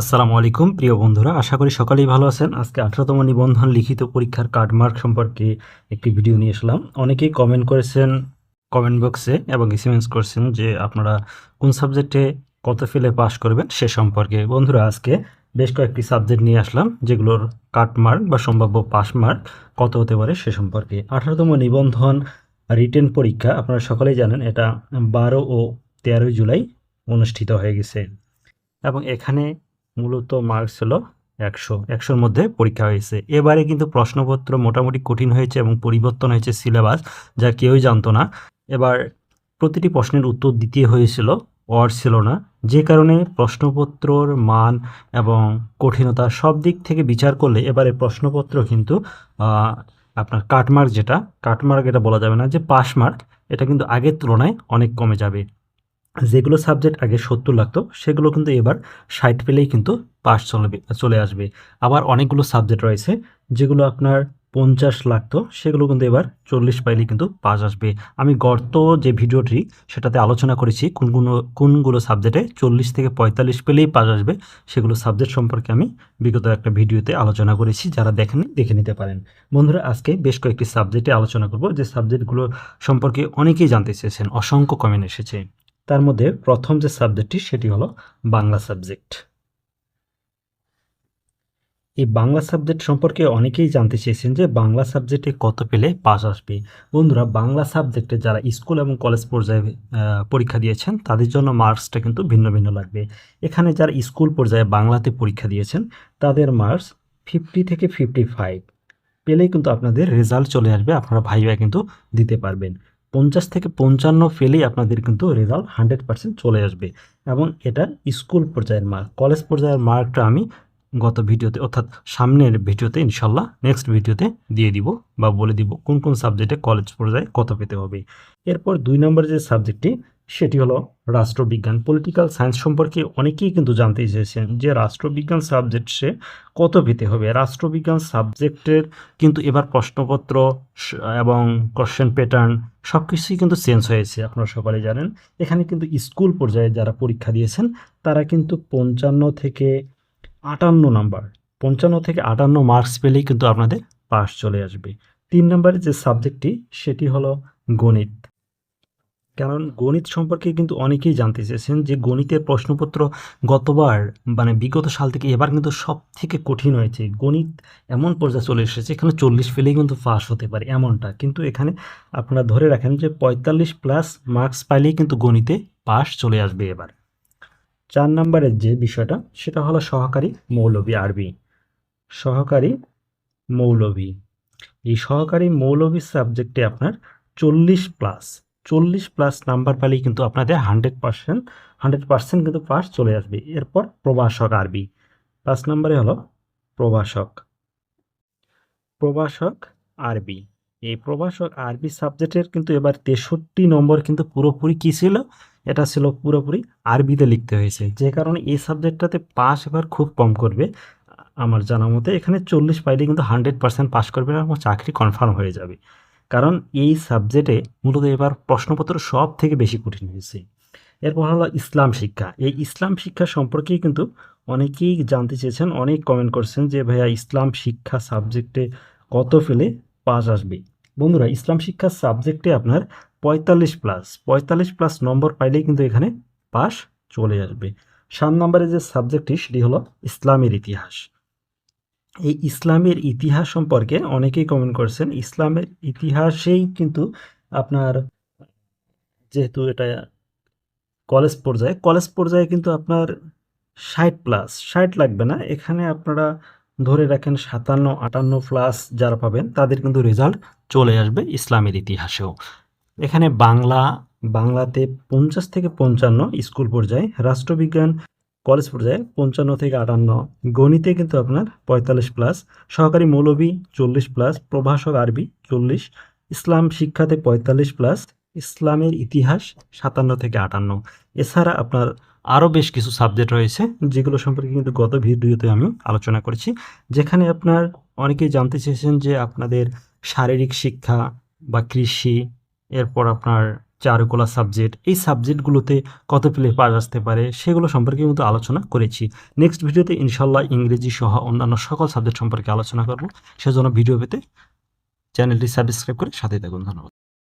আসসালামু আলাইকুম, প্রিয় বন্ধুরা। আশা করি সকালেই ভালো আছেন। আজকে আঠারোতম নিবন্ধন লিখিত পরীক্ষার কার্ডমার্ক সম্পর্কে একটি ভিডিও নিয়ে এসলাম অনেকেই কমেন্ট করেছেন কমেন্ট বক্সে এবং এসএমএস করছেন যে আপনারা কোন সাবজেক্টে কত ফেলে পাস করবেন সে সম্পর্কে। বন্ধুরা, আজকে বেশ কয়েকটি সাবজেক্ট নিয়ে আসলাম, যেগুলোর কাটমার্ক বা সম্ভাব্য পাস মার্ক কত হতে পারে সে সম্পর্কে। আঠারোতম নিবন্ধন রিটেন পরীক্ষা, আপনারা সকলেই জানেন, এটা বারো ও তেরোই জুলাই অনুষ্ঠিত হয়ে গেছে। এবং এখানে মূলত মার্কস হলো একশো, একশোর মধ্যে পরীক্ষা হয়েছে। এবারে কিন্তু প্রশ্নপত্র মোটামুটি কঠিন হয়েছে এবং পরিবর্তন হয়েছে সিলেবাস যা কেউই জানতো না। এবার প্রতিটি প্রশ্নের উত্তর দিতে হয়েছিল ওয়ার্ড ছিল না। যে কারণে প্রশ্নপত্রর মান এবং কঠিনতা সব দিক থেকে বিচার করলে এবারে প্রশ্নপত্র কিন্তু আপনার কাটমার্ক যেটা কাটমার্ক এটা বলা যাবে না যে পাস মার্ক এটা কিন্তু আগের তুলনায় অনেক কমে যাবে। যেগুলো সাবজেক্ট আগে সত্তর লাগতো, সেগুলো কিন্তু এবার ষাট পেলেই কিন্তু পাস চলবে, চলে আসবে। আবার অনেকগুলো সাবজেক্ট রয়েছে, যেগুলো আপনার পঞ্চাশ লাগতো, সেগুলো কিন্তু এবার চল্লিশ পাইলেই কিন্তু পাস আসবে। আমি গত যে ভিডিওটি, সেটাতে আলোচনা করেছি কোনগুলো কোনগুলো সাবজেক্টে চল্লিশ থেকে পঁয়তাল্লিশ পেলেই পাস আসবে, সেগুলো সাবজেক্ট সম্পর্কে আমি বিগত একটা ভিডিওতে আলোচনা করেছি, যারা দেখেন দেখে নিতে পারেন। বন্ধুরা, আজকে বেশ কয়েকটি সাবজেক্টে আলোচনা করব, যে সাবজেক্টগুলো সম্পর্কে অনেকেই জানতে চেয়েছেন, অসংখ্য কমেন্ট এসেছে। তার মধ্যে প্রথম যে সাবজেক্টটি সেটি হলো বাংলা সাবজেক্ট এই বাংলা সাবজেক্ট সম্পর্কে অনেকেই জানতে চেয়েছেন যে বাংলা সাবজেক্টে কত পেলে পাস আসবে। বন্ধুরা, বাংলা সাবজেক্টে যারা স্কুল এবং কলেজ পর্যায়ে পরীক্ষা দিয়েছেন, তাদের জন্য মার্কসটা কিন্তু ভিন্ন ভিন্ন লাগবে। এখানে যারা স্কুল পর্যায়ে বাংলাতে পরীক্ষা দিয়েছেন, তাদের মার্কস ফিফটি থেকে ফিফটি ফাইভ পেলেই কিন্তু আপনাদের রেজাল্ট চলে আসবে, আপনারা ভাই ভাই কিন্তু দিতে পারবেন। পঞ্চাশ থেকে পঞ্চান্ন ফেলেই আপনাদের কিন্তু রেজাল্ট হান্ড্রেড পার্সেন্ট চলে আসবে। এবং এটা স্কুল পর্যায়ের মার্ক কলেজ পর্যায়ের মার্কটা আমি গত ভিডিওতে, অর্থাৎ সামনের ভিডিওতে ইনশাল্লাহ নেক্সট ভিডিওতে দিয়ে দিব বা বলে দিব কোন কোন সাবজেক্টে কলেজ পর্যায়ে কত পেতে হবে। এরপর দুই নম্বর যে সাবজেক্টটি, সেটি হলো রাষ্ট্রবিজ্ঞান। পলিটিক্যাল সায়েন্স সম্পর্কে অনেকেই কিন্তু জানতে চেয়েছেন যে রাষ্ট্রবিজ্ঞান সাবজেক্ট সে কত পেতে হবে। রাষ্ট্রবিজ্ঞান সাবজেক্টের কিন্তু এবার প্রশ্নপত্র এবং কোশ্চেন প্যাটার্ন সব কিছুই কিন্তু চেঞ্জ হয়েছে, আপনারা সকলে জানেন। এখানে কিন্তু স্কুল পর্যায়ে যারা পরীক্ষা দিয়েছেন, তারা কিন্তু পঞ্চান্ন থেকে আটান্ন নাম্বার। পঞ্চান্ন থেকে আটান্ন মার্কস পেলেই কিন্তু আপনাদের পাস চলে আসবে। তিন নম্বরের যে সাবজেক্টটি সেটি হলো গণিত। কারণ গণিত সম্পর্কে কিন্তু অনেকেই জানতে চেয়েছেন যে গণিতের প্রশ্নপত্র গতবার মানে বিগত সাল থেকে এবার কিন্তু সব থেকে কঠিন হয়েছে। গণিত এমন পর্যায়ে চলে এসেছে, এখানে চল্লিশ পেলেই কিন্তু পাস হতে পারে এমনটা। কিন্তু এখানে আপনারা ধরে রাখেন যে পঁয়তাল্লিশ প্লাস মার্কস পাইলেই কিন্তু গণিতে পাস চলে আসবে এবার। চার নম্বরের যে বিষয়টা, সেটা হলো সহকারী মৌলভী আরবি। সহকারী মৌলভী এই সহকারী মৌলভী সাবজেক্টে আপনার চল্লিশ প্লাস চল্লিশ প্লাস নাম্বার পেলেই কিন্তু আপনাদের হান্ড্রেড পার্সেন্ট হান্ড্রেড পার্সেন্ট কিন্তু পাস চলে আসবে। এরপর প্রভাষক আরবি। পাঁচ নম্বরে হলো প্রভাষক। প্রভাষক আরবি। এই প্রভাষক আরবি সাবজেক্টের কিন্তু এবার তেষট্টি নম্বর কিন্তু পুরোপুরি কী ছিল? এটা ছিল পুরোপুরি আরবিতে লিখতে হয়েছে। যে কারণে এই সাবজেক্টটাতে পাস এবার খুব কম করবে। আমার জানা মতে এখানে চল্লিশ পাইলে কিন্তু হান্ড্রেড পার্সেন্ট পাস করবে না এবং চাকরি কনফার্ম হয়ে যাবে। কারণ এই সাবজেক্টে মূলত এবার প্রশ্নপত্র সব থেকে বেশি কঠিন হয়েছে। এরপর হলো ইসলাম শিক্ষা। এই ইসলাম শিক্ষা সম্পর্কেই কিন্তু অনেকেই জানতে চেয়েছেন, অনেক কমেন্ট করছেন যে ভাইয়া ইসলাম শিক্ষা সাবজেক্টে কত ফেলে পাস আসবে। বন্ধুরা, ইসলাম শিক্ষা সাবজেক্টে আপনার পঁয়তাল্লিশ প্লাস পঁয়তাল্লিশ প্লাস নম্বর পাইলেই কিন্তু এখানে পাস চলে আসবে। সাত নম্বরের যে সাবজেক্টটি সেটি হলো ইসলামের ইতিহাস। এই ইসলামের ইতিহাস সম্পর্কে অনেকেই কমেন্ট করছেন। ইসলামের ইতিহাসেই কিন্তু আপনার যেহেতু এটা কলেজ পর্যায়ে কলেজ পর্যায়ে কিন্তু আপনার ষাট প্লাস ষাট লাগবে না। এখানে আপনারা ধরে রাখেন সাতান্ন, আটান্ন প্লাস যারা পাবেন, তাদের কিন্তু রেজাল্ট চলে আসবে ইসলামের ইতিহাসেও। এখানে বাংলা, বাংলাতে পঞ্চাশ থেকে পঞ্চান্ন স্কুল পর্যায়ে, রাষ্ট্রবিজ্ঞান কলেজ পর্যায়ে পঞ্চান্ন থেকে আটান্ন, গণিতে কিন্তু আপনার পঁয়তাল্লিশ প্লাস সহকারী মৌলবী চল্লিশ প্লাস প্রভাষক আরবি চল্লিশ, ইসলাম শিক্ষাতে পঁয়তাল্লিশ প্লাস ইসলামের ইতিহাস সাতান্ন থেকে আটান্ন। এছাড়া আপনার আরও বেশ কিছু সাবজেক্ট রয়েছে, যেগুলো সম্পর্কে কিন্তু গত ভিডিওতে আমি আলোচনা করেছি, যেখানে আপনার অনেকেই জানতে চেয়েছেন যে আপনাদের শারীরিক শিক্ষা বা কৃষি, এরপর আপনার চারুকলা সাবজেক্ট, এই সাবজেক্টগুলোতে কত পেলে পাস আসতে পারে, সেগুলো সম্পর্কে কিন্তু আলোচনা করেছি। নেক্সট ভিডিওতে ইনশাল্লাহ ইংরেজি সহ অন্যান্য সকল সাবজেক্ট সম্পর্কে আলোচনা করব। সেজন্য ভিডিও পেতে চ্যানেলটি সাবস্ক্রাইব করে সাথে থাকুন। ধন্যবাদ।